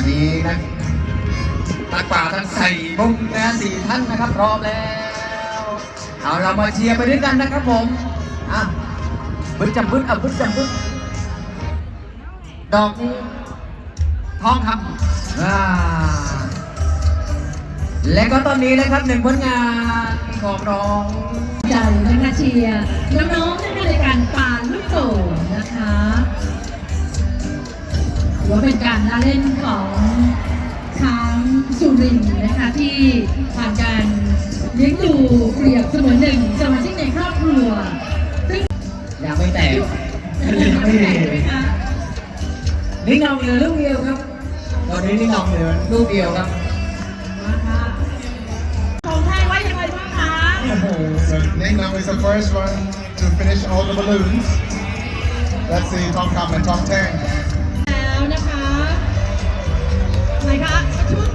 นนะครับตอนนี้นักนักป่าทั้งสี่มุมนะสี่ท่านนะครับพร้อมแล้ว เอาเรามาเชียร์ไปด้วยกันนะครับผมอะบึ้ดจำบึ้ดอะบึ้ดจำบึ้ดดอกนี้ทองคำอ่าและก็ตอนนี้นะครับหนึ่งผลงานของน้องใจนะคะเชียร์น้องๆนะคะในการปาลูกโป่งนะคะ ถือว่าเป็นการละเล่นของช้างสุรินนะคะที่ผ่านการเลี้ยงดูเปรียบเสมือนหนึ่งสมาชิกในครอบครัว ซึ่งยังไม่แตกไม่แตกไหมคะนี่เงาเหลือลูกเดียวครับตอนนี้นี่เงาเหลือลูกเดียวครับมาค่ะของไทยว่ายังไงบ้างคะ So Ning Lam is the first one to finish all the balloons. Let's see Tom Kam and Tom Tang. ไหนคะชุด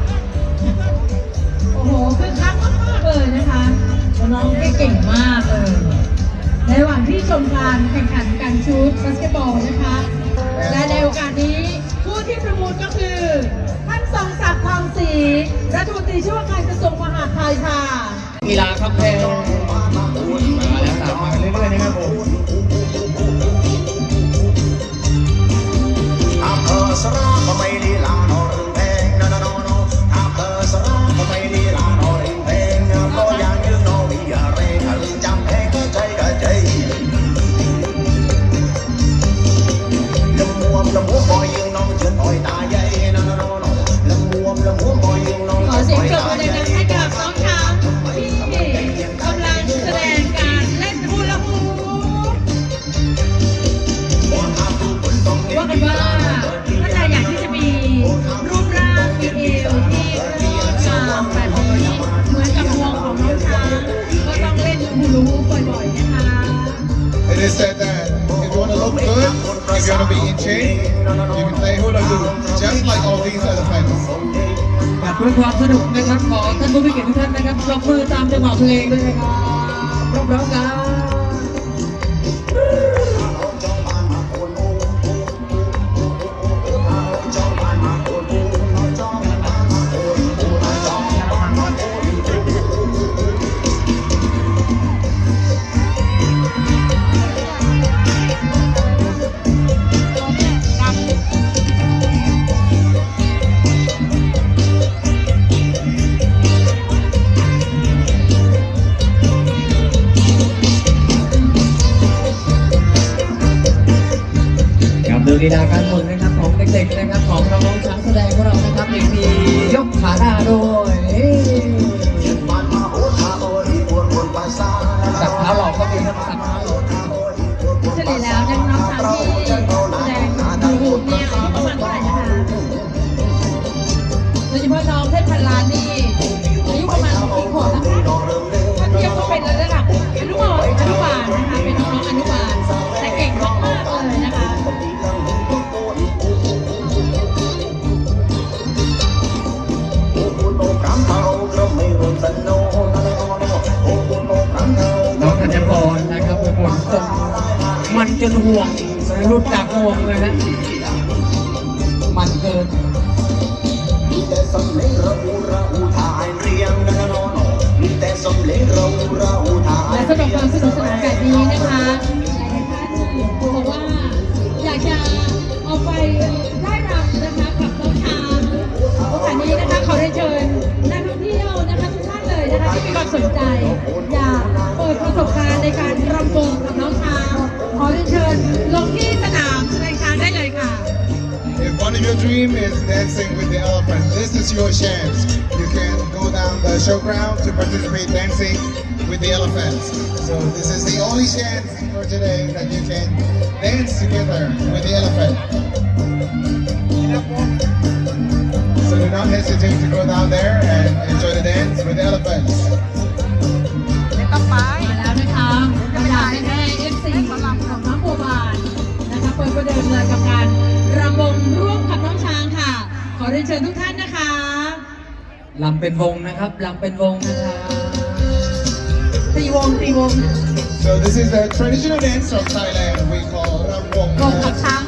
โอ้โหคือคักมากๆเลยนะคะ น้องๆเก่งมากเลย ในระหว่างที่ชมการแข่งขันกันชุดบาสเกตบอลนะคะ และในโอกาสนี้ผู้ที่ประมูลก็คือ ท่านทรงศักดิ์ทองศรีรัฐมนตรีช่วยว่าการกระทรวงมหาดไทยค่ะ กีฬาครับเพลมาแล้วตามมาเรื่อยๆนะครับผมอำ if you want to be in shape, you can play hula hoop just like all these elephants. อยากเพื่อความสนุกนะครับขอท่านผู้มีเกียรติทุกท่านนะครับปรบมือตามจังหวะเพลงด้วยนะครับพร้อมๆกัน ห่วงรุดจากห่วงเลยนะ มันเกินแต่สำเร็จเราเราถ่ายเรียงนะโนโนแต่สำเร็จเราเราถ่ายและสำหรับความสนุกสนานแบบนี้นะคะหลายๆท่านบอกว่าอยากจะเอาไปได้รำนะคะกับน้องช้างโอกาสนี้นะคะขอได้เชิญนักท่องเที่ยวนะคะทุกท่านเลยนะคะที่มีความสนใจ อยากเปิดประสบการณ์ในการรำวงน้องช้ dream is dancing with the elephant, this is your chance. You can go down the showground to participate dancing with the elephants. So this is the only chance for today that you can dance together with the elephant. So do not hesitate to go down there and enjoy the dance with the elephants. มาแล้วนะคะบรรดาแม่เอฟซีของน้องบัวบานนะคะเปิดประเดิมเลยกับ ยนเชิญทุกท่านนะคะลำเป็นวงนะครับลำเป็นวงนะครับตีวงตีวง So this is the traditional dance of Thailand we call Ram Wong. วงกับช้าง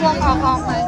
ตีตีว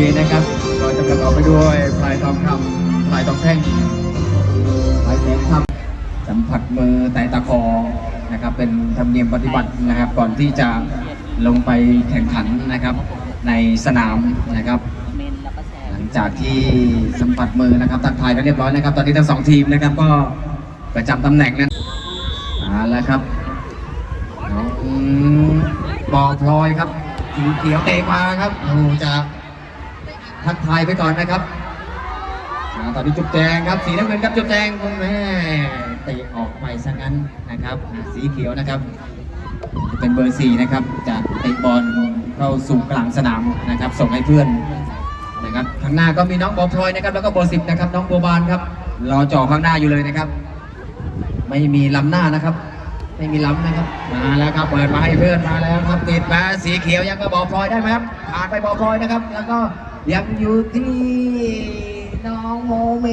ีนะครับเราจะประกอบไปด้วยพลายทองคำพลายทองแท่งพลายแสงคำสัมผัสมือแตะตะคอนะครับ เป็นธรรมเนียมปฏิบัตินะครับ ก่อนที่จะลงไปแข่งขันนะครับ ในสนามนะครับ หลังจากที่สัมผัสมือนะครับทักทายกันเรียบร้อยนะครับ ตอนนี้ทั้งสองทีมนะครับก็ประจำตำแหน่งนั้นเอาละครับน้องบอพลอยครับสีเขียวเตะมาครับโอ้จะ ทักทายไปก่อนนะครับตอนนี้จุดแจงครับสีน้ำเงินครับจุดแจงคุณแม่เตะออกไปซะงั้นนะครับ สีเขียวนะครับ เป็นเบอร์สี่นะครับจะเตะบอลเข้าสู่กลางสนามนะครับ ส่งให้เพื่อนนะครับข้างหน้าก็มีน้องบอพลอยนะครับแล้วก็เบอร์สิบนะครับน้องโบบานครับรอจ่อข้างหน้าอยู่เลยนะครับ ไม่มีล้ำหน้านะครับ ไม่มีล้ำนะครับมาแล้วครับเปิดมาให้เพื่อนมาแล้วครับติดมาสีเขียวยังก็บอพลอยได้ไหมครับผ่านไปบอพลอยนะครับ แล้วก็ ยังอยู่ที่น้องโมเม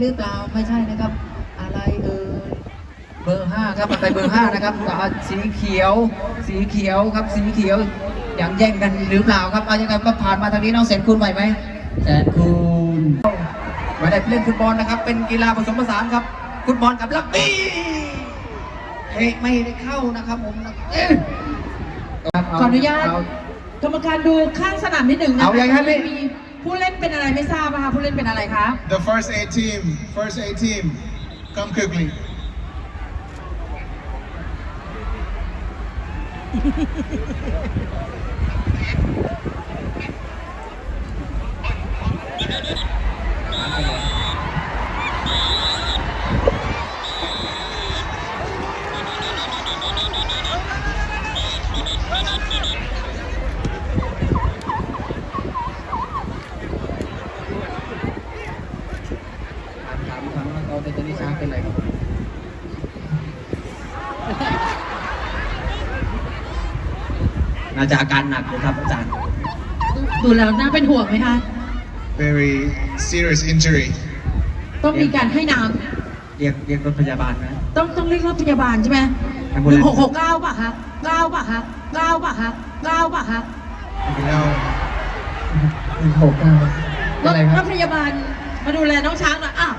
หรือเปล่าไม่ใช่นะครับ อะไรเอ่ยเบอร์ห้าครับไปเบอร์ห้านะครับอ่าสีเขียว สีเขียวครับสีเขียวยังแย่งกันหรือเปล่าครับเอายังไงก็ผ่านมาทางนี้น้องเสนคุณไหวไหมแสนคุณไม่ได้เล่นฟุตบอลนะครับ เป็นกีฬาผสมผสานครับฟุตบอลกับลักบี้เฮ้ไม่ได้เข้านะครับผมเอ๊ะครับเขออนุญาตเกรรมการดูข้างสนามนิดหนึ่งนะเอาอย่างนั้นพี่ มีผู้เล่นเป็นอะไรไม่ทราบนะคะผู้เล่นเป็นอะไรคะ The first eight team, first eight team, come quickly. ถามถามถามว่าเราเป็นตัวนี้ช้างเป็นอะไรครับ น่าจะอาการหนักเลยครับอาจารย์ ดูแล้วน่าเป็นห่วงไหมคะ Very serious injury. ต้องมีการให้น้เรียกเรียกรถพยาบาลนะำต้องต้องเรียกรถพยาบาลใช่ไหมห Ambulance นึ่งหกหกเก้าป่ะคะเก้าป่ะคะเก้าป่ะคะเก้าป่ะคะ No. หนึ่งหกเก้ารถอะไรครรับถพยาบาลมาดูแลน้องช้างหน่อยอ้าว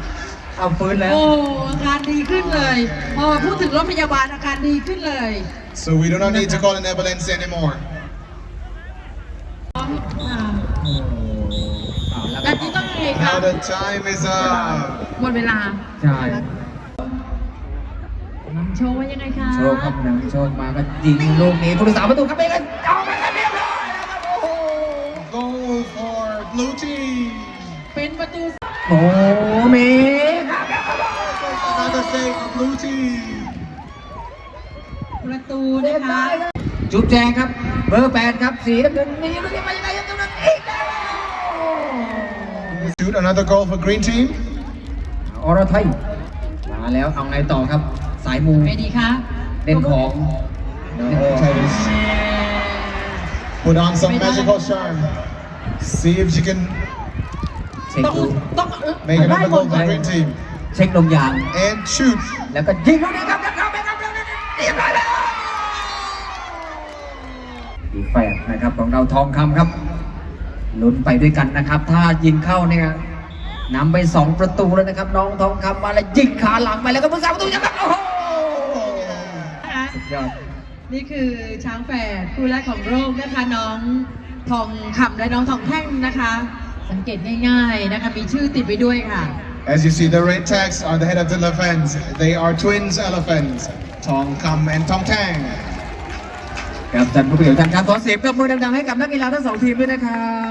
เอาฟื้นแล้ว โอ้อาการดีขึ้นเลย พอพูดถึงรถพยาบาลอาการดีขึ้นเลย So we do not need to call an ambulance anymore. อ่าเอาแล้วแบบนี้ต้องยังไงคะ Now the time is up. หมดเวลา ใช่นำโชว์ว่ายังไงคะโชคครับหนึ่งโชคมาก็ยิงลูกนี้ผู้รักษาประตูครับไปกันเอาไปกันเรียบร้อยแล้วครับโอ้โห Goal for blue team. เป็นประตู โอ้เมครับ Another save for blue team. ประตูนะคะ จุ๊บแจงครับ เบอร์แปดครับสีน้ำเงินมีลูกนี้มายังไงยังไงอีกแล้ว Shoot another goal for green team. อรไทยมาแล้วเอาไงต่อครับ สายมูไม่ดีคะเล่นของ Tigers. Put on some magical charm. See if you can เช็คต้องดูต้อง make ได้ another หมด goal for green team. เช็คลมยาง And shoot. แล้วก็ยิงลูกนี้ครับแล้วเข้าไปครับ 18 นะครับ ของเราทองคำครับลุ้นไปด้วยกันนะครับ ถ้ายิงเข้าเนี่ยนำไป 2 ประตูแล้วนะครับ น้องทองคำมาแล้วยิงขาหลังไปแล้วก็เพิ่งสามประตูนะครับโอ้โหสุยอดนี่คือช้างแฝดคู่แรกของโลกนะคะน้องทองคำและน้องทองแท่งนะคะ สังเกตง่ายๆนะคะมีชื่อติดไปด้วยค่ะ As you see, the red tags on the head of the elephants. They are twins elephants, Tong Kam and Tong Tang. ครับท่านผู้เกี่ยวท่านครับขอเสียงปรบมือดังๆให้กับนักกีฬาทั้งสองทีมด้วยนะครับ